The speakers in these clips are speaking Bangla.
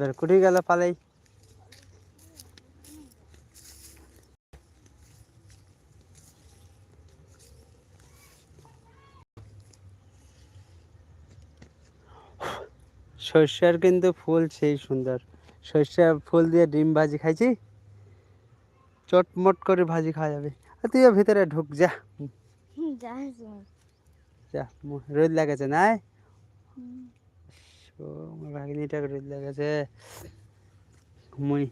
বের কুঠি গেল পালাই। সর্ষের কিন্তু ফুল সেই সুন্দর। সর্ষের ফুল দিয়ে ডিম ভাজি খাইছি। চটমট করে ভাজি খাওয়া যাবে। আর তুইও ভিতরে ঢুক যা। যা রোদ লাগেছে নাই ও, আমার ভাগিনীটা রোদ লাগেছে মুই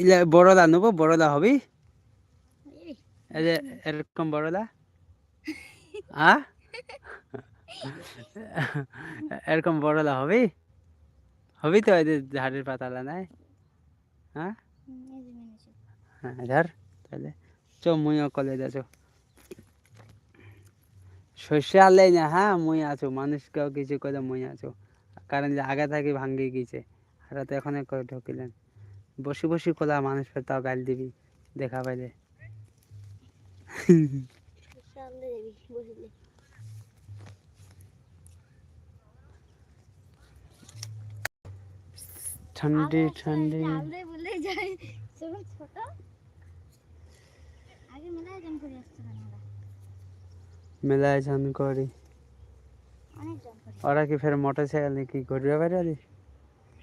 ইলা বড়দা নেব বড়দা হবি? এরকম বড়দা। আ? এরকম বড়দা হবি? হবি তো এই যে ঝাড়ের পাতালা নাই? হ্যাঁ হ্যাঁ ধর তাহলে। চ মুইও কলে যাচ্ছ শস্য আনলেই না হ্যাঁ মুই আছো। মানুষকেও কিছু করে মুই আছো। কারণ যে আগে থেকে ভাঙ্গি গেছে আর তো এখন করে ঢুকিলেন। বসে বসি কোলা মানুষ তাও গাল দিবি দেখা পাইলে। ঠান্ডি ঠান্ডি। ছোট? আগে মেলায় জন করে মেলায় জন করে। ওরা কি ফের মোটর সাইকেল নিয়ে কি ঘুরবে বাইরে আলি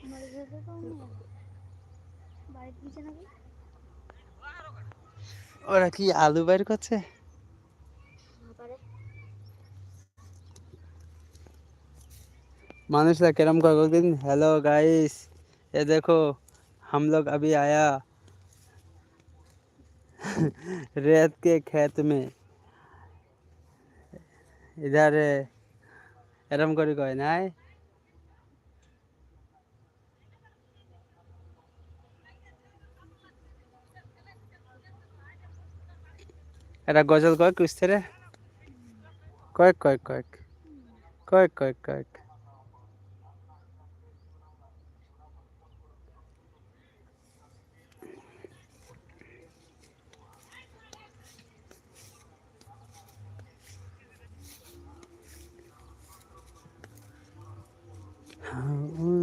আমার যেতে তো বাড়িতে গেছে নাকি ওরা কি আলু বাইর করছে পারে মানুষরা किरम का दिन हेलो गाइस ये देखो हम लोग अभी आया रेत के खेत में इधर এরম করে কয়, নাই? এটা গজল কয়েক কুস্তে রে কয়েক কয়েক কয়েক কয়েক কয়েক কয়েক।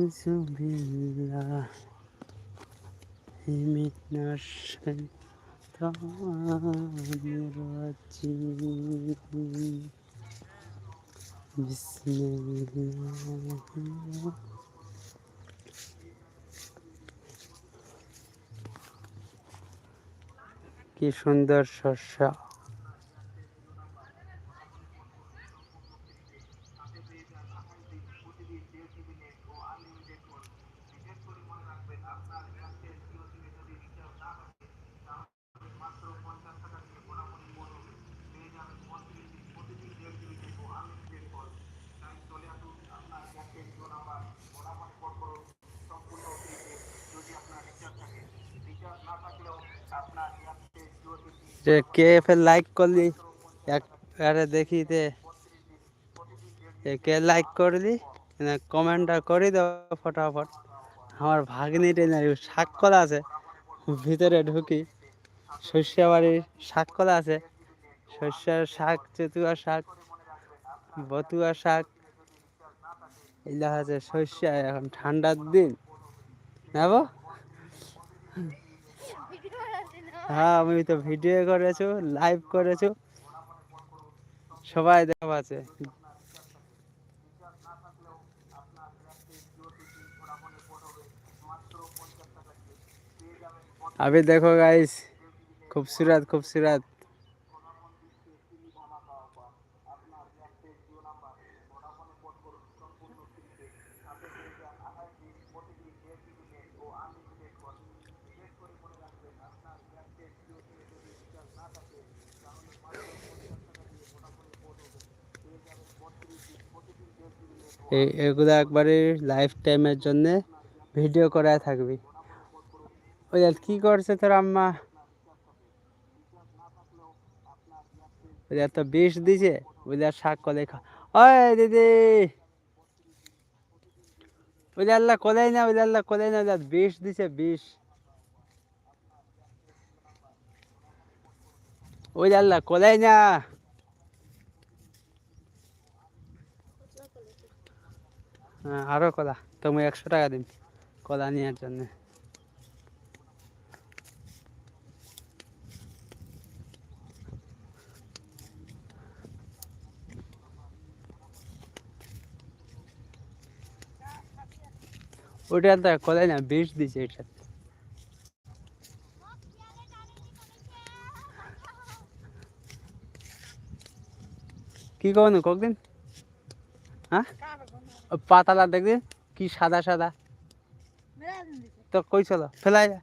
بالله من الشيطان الرجيم بسم الله কি সুন্দর শস্য কে ফের লাইক করলি এক দেখি তে। কে লাইক করলি? কমেন্টটা করে দাও ফটাফট। আমার ভাগ্নিটা না শাক কলা আছে ভিতরে ঢুকি শস্য বাড়ির শাক কলা আছে। শস্যের শাক চেতুয়া শাক বতুয়া শাক এগুলা আছে শস্য এখন ঠান্ডার দিন। নেব হ্যাঁ আমি তো ভিডিও করেছ লাইভ করেছ। সবাই দেখা আছে। अभी देखो गाइस खूबसूरत खूबसूरत এই এগুলো একবারে লাইফ টাইমের জন্যে ভিডিও করায় থাকবি ওই আর কি করছে তোর আম্মা? ওই তো বিষ দিছে, ওই শাক কলে খা ওই দিদি! ওই আল্লাহ কোলাই না, ওই আল্লাহ কোলাই না, ওই বিষ দিছে, বিষ। ওই আল্লাহ কোলাই না। হ্যাঁ আরও কলা। তুমি একশো টাকা দিন কলা নেওয়ার জন্য। ওটা তো কলাই না বিষ দিছে এটা কি কখনো কদিন হ্যাঁ? পাতালা দেখদিন কি সাদা সাদা। তো কই চলো ফেলাই যা।